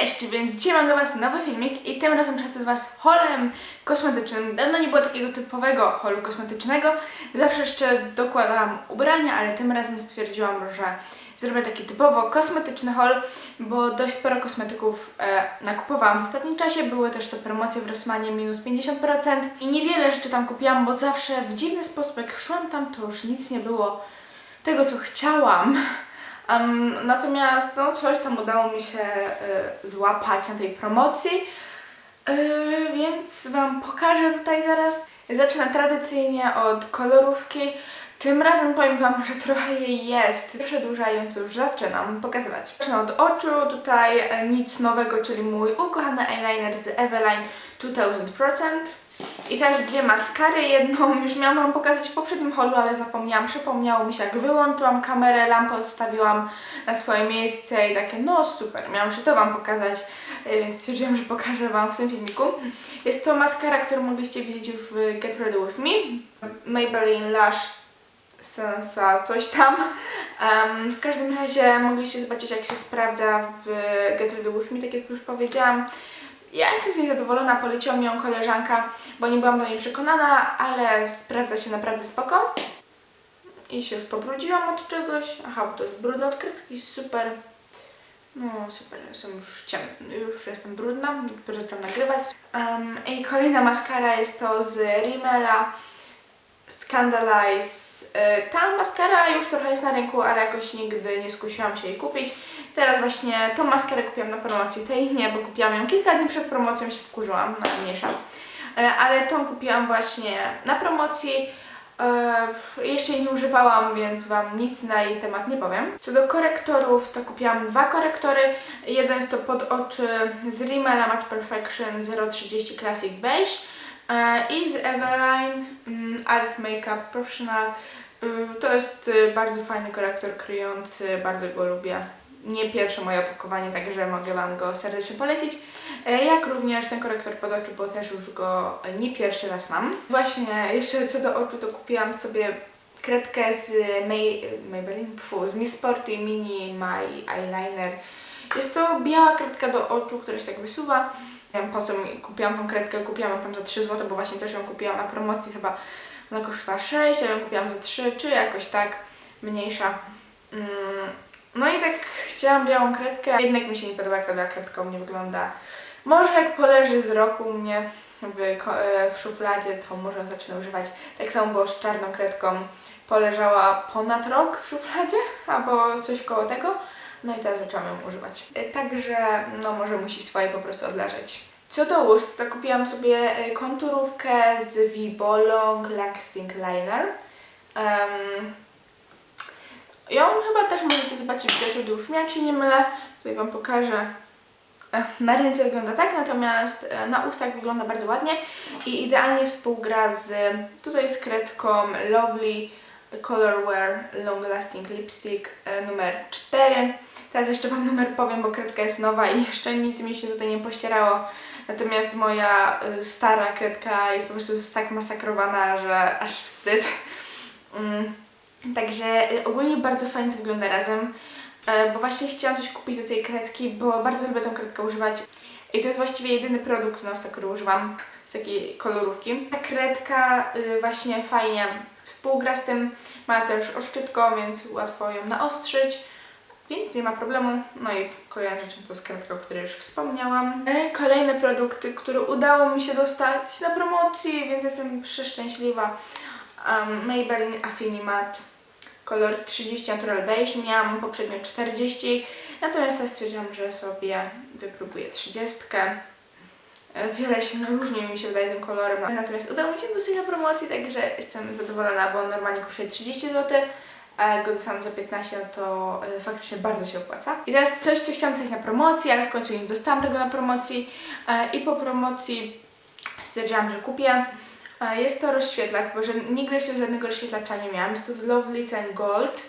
Cześć, więc dzisiaj mam dla Was nowy filmik i tym razem przychodzę do Was holem kosmetycznym. Dawno nie było takiego typowego holu kosmetycznego. Zawsze jeszcze dokładałam ubrania, ale tym razem stwierdziłam, że zrobię taki typowo kosmetyczny hol, bo dość sporo kosmetyków e, nakupowałam w ostatnim czasie. Były też te promocje w Rossmanie minus 50% i niewiele rzeczy tam kupiłam, bo zawsze w dziwny sposób jak szłam tam, to już nic nie było tego, co chciałam. Em, natomiast no, coś tam udało mi się y, złapać na tej promocji, Y, więc Wam pokażę tutaj zaraz. Zacznę tradycyjnie od kolorówki. Tym razem powiem Wam, że trochę jej jest. Przedłużając już zaczynam pokazywać. Zacznę od oczu. Tutaj e, nic nowego, czyli mój ukochany eyeliner z Eveline 2000%. I teraz dwie maskary. Jedną już miałam Wam pokazać w poprzednim holu, ale zapomniałam. Przypomniało mi się, jak wyłączyłam kamerę, lampę odstawiłam na swoje miejsce i takie, no super, miałam się to Wam pokazać, e, więc stwierdziłam, że pokażę Wam w tym filmiku. Jest to maskara, którą mogliście widzieć już w Get Ready With Me. Maybelline Lash Sensa coś tam. Em, w każdym razie mogliście zobaczyć, jak się sprawdza w Get Ready With Me, tak jak już powiedziałam. Ja jestem z niej zadowolona, poleciła mi ją koleżanka, bo nie byłam do niej przekonana, ale sprawdza się naprawdę spoko. I się już pobrudziłam od czegoś. Aha, bo to jest brudno od kredki, super. No super, jestem już ciemna, już jestem brudna, dopiero zaczęłam nagrywać. Um, I kolejna maskara jest to z Rimmela Scandalize. Y, Ta maskara już trochę jest na rynku, ale jakoś nigdy nie skusiłam się jej kupić. Teraz właśnie tą maskarę kupiłam na promocji, tej nie, bo kupiłam ją kilka dni przed promocją, się wkurzyłam, no mniejsza. Y, Ale tą kupiłam właśnie na promocji. E, jeszcze jej nie używałam, więc Wam nic na jej temat nie powiem. Co do korektorów, to kupiłam dwa korektory. Jeden jest to pod oczy z Rimmela Matte Perfection 030 Classic Beige e, i z Eveline mm, Art Makeup Professional. To jest y, bardzo fajny korektor kryjący, bardzo go lubię. Nie pierwsze moje opakowanie, także mogę Wam go serdecznie polecić. E, Jak również ten korektor pod oczu, bo też już go nie pierwszy raz mam. Właśnie, jeszcze co do oczu, to kupiłam sobie kredkę z May, Maybelline, pfu, z Miss Sporty Mini My Eyeliner. Jest to biała kredka do oczu, która się tak wysuwa. Nie wiem po co mi kupiłam tą kredkę, kupiłam ją tam za 3 zł, bo właśnie też ją kupiłam na promocji, chyba ona kosztowała 6, a ją kupiłam za 3, czy jakoś tak, mniejsza. Mm, no i tak chciałam białą kredkę, jednak mi się nie podoba jak ta biała kredka u mnie wygląda. Może jak poleży z roku u mnie w, e, w szufladzie, to może zacznę używać. Tak samo było z czarną kredką. Poleżała ponad rok w szufladzie, albo coś koło tego. No i teraz zaczęłam ją używać. E, Także no może musi swoje po prostu odleżeć. Co do ust, to kupiłam sobie e, konturówkę z Vibo Long Lasting Liner. Em, ją chyba też możecie zobaczyć w Gertrudów, jak się nie mylę. Tutaj Wam pokażę. E, Na ręce wygląda tak, natomiast e, na ustach wygląda bardzo ładnie i idealnie współgra z tutaj z kredką Lovely Color Wear Long Lasting Lipstick e, numer 4. Teraz jeszcze Wam numer powiem, bo kredka jest nowa i jeszcze nic mi się tutaj nie pościerało. Natomiast moja y, stara kredka jest po prostu tak masakrowana, że aż wstyd. Mm. Także y, ogólnie bardzo fajnie to wygląda razem, e, bo właśnie chciałam coś kupić do tej kredki, bo bardzo lubię tą kredkę używać. I to jest właściwie jedyny produkt, no, który używam z takiej kolorówki. Ta kredka y, właśnie fajnie współgra z tym, ma też oszczytko, więc łatwo ją naostrzyć. Więc nie ma problemu. No i kolejna rzecz to jest kredka, o której już wspomniałam. E, Kolejne produkty, które udało mi się dostać na promocji, więc jestem przeszczęśliwa. Um, Maybelline Affinimat kolor 30 Natural Beige. Miałam poprzednio 40, natomiast ja stwierdziłam, że sobie wypróbuję 30. E, Wiele się różni mi się wydaje tym kolorem, natomiast udało mi się dostać na promocji, także jestem zadowolona, bo normalnie kosztuje 30 zł, a go dostałam za 15, no to e, faktycznie bardzo się opłaca. I teraz coś, co chciałam dostać na promocji, ale w końcu nie dostałam tego na promocji e, i po promocji stwierdziłam, że kupię. Jest to rozświetlacz, bo że nigdy jeszcze żadnego rozświetlacza nie miałam. Jest to z Lovely Ten Gold.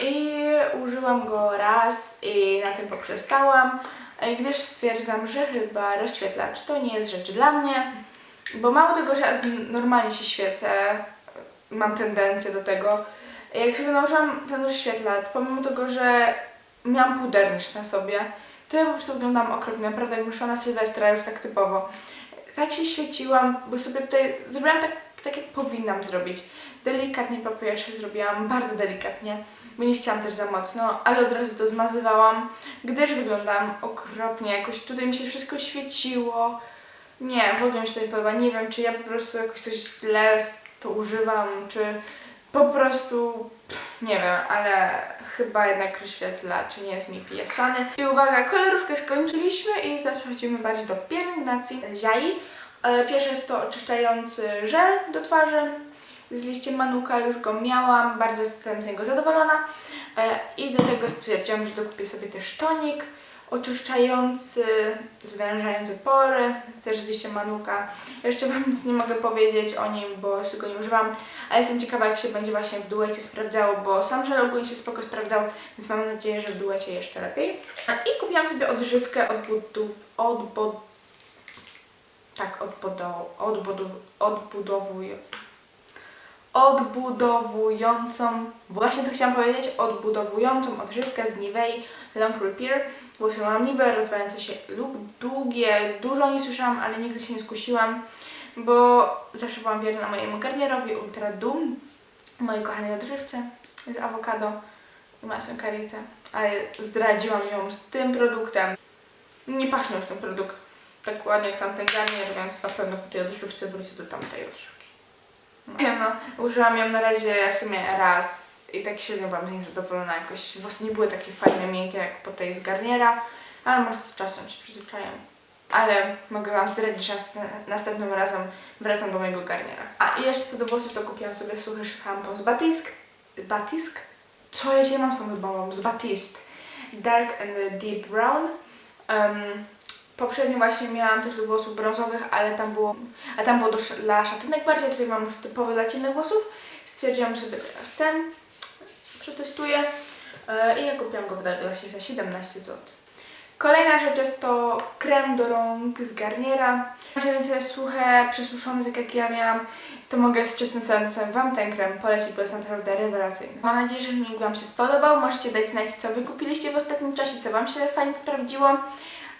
I użyłam go raz i na tym poprzestałam, e, gdyż stwierdzam, że chyba rozświetlacz to nie jest rzecz dla mnie, bo mało tego, że ja normalnie się świecę, mam tendencję do tego. Jak sobie nałożyłam ten rozświetlacz, pomimo tego, że miałam pudernisz na sobie, to ja po prostu wyglądałam okropnie, naprawdę jakbym szła na Sylwestra już tak typowo. Tak się świeciłam, bo sobie tutaj zrobiłam tak, tak jak powinnam zrobić. Delikatnie po pierwsze zrobiłam, bardzo delikatnie, bo nie chciałam też za mocno, ale od razu to zmazywałam, gdyż wyglądałam okropnie, jakoś tutaj mi się wszystko świeciło. Nie, w ogóle mi się to nie podoba. Nie wiem, czy ja po prostu jakoś coś źle to używam, czy po prostu pff, nie wiem, ale chyba jednak rozświetlacz nie jest mi pijasany. I uwaga, kolorówkę skończyliśmy i teraz przechodzimy bardziej do pielęgnacji ziai. E, Pierwszy jest to oczyszczający żel do twarzy z liściem manuka, już go miałam, bardzo jestem z niego zadowolona. E, I do tego stwierdziłam, że dokupię sobie też tonik oczyszczający, zwężający pory, też z liściem manuka. Jeszcze Wam nic nie mogę powiedzieć o nim, bo jeszcze go nie używam, ale jestem ciekawa jak się będzie właśnie w duecie sprawdzało, bo sam żel ogólnie się spoko sprawdzał, więc mam nadzieję, że w duecie jeszcze lepiej. I kupiłam sobie odżywkę od budów, od bod... tak, odbudow, odbudow, odbudowuj, odbudowującą, właśnie to chciałam powiedzieć, odbudowującą odżywkę z Nivei Long Repair. Włosy mam niby rozwijające się lub długie, dużo nie słyszałam, ale nigdy się nie skusiłam, bo zawsze byłam wierna mojemu garnierowi Ultra Doom, mojej kochanej odżywce z awokado i masłem karité, ale zdradziłam ją z tym produktem. Nie pachnie już ten produkt tak ładnie jak tamten garnier, więc na pewno po tej odżywce wrócę do tamtej odżywki. Nie no, użyłam ją na razie w sumie raz i tak średnio byłam z niej zadowolona. Jakoś włosy nie były takie fajne, miękkie jak po tej z Garniera, ale może z czasem się przyzwyczają. Ale mogę Wam zdradzić, że nast- następnym razem wracam do mojego Garniera. A i jeszcze co do włosów, to kupiłam sobie suchy szampon z Batisk. Batisk? Co ja się mam z tą wybawą? Z Batist. Dark and Deep Brown. Um, Poprzednio właśnie miałam też do włosów brązowych, ale tam było, a tam było do, dla szatynek bardziej, tutaj mam już typowy dla ciemnych włosów. Stwierdziłam, że teraz ten przetestuję E, i ja kupiłam go w Douglasie za 17 zł. Kolejna rzecz jest to krem do rąk z Garniera. Jeżeli te suche, przesuszone, tak jak ja miałam, to mogę z czystym sercem Wam ten krem polecić, bo jest naprawdę rewelacyjny. Mam nadzieję, że filmik Wam się spodobał. Możecie dać znać, co Wy kupiliście w ostatnim czasie, co Wam się fajnie sprawdziło.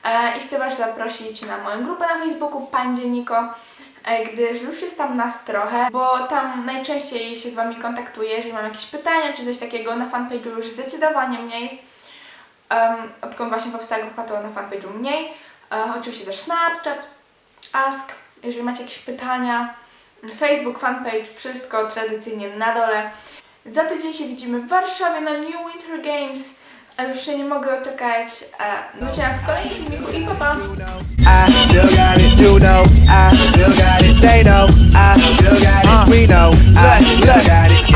E, I chcę Was zaprosić na moją grupę na Facebooku Pan Dzienniko, e, gdyż już jest tam nas trochę, bo tam najczęściej się z Wami kontaktuję, jeżeli mam jakieś pytania czy coś takiego. Na fanpage'u już zdecydowanie mniej. Um, odkąd właśnie powstała grupa, to na fanpage'u mniej. E, oczywiście też Snapchat, Ask, jeżeli macie jakieś pytania. Facebook, fanpage, wszystko tradycyjnie na dole. Za tydzień się widzimy w Warszawie na New Winter Games a już się nie mogę doczekać. E, Zobaczyłam no, w kolejnym filmiku i pa. I still got it, you know. I still got it, they know. I still got it, we know. I still got it.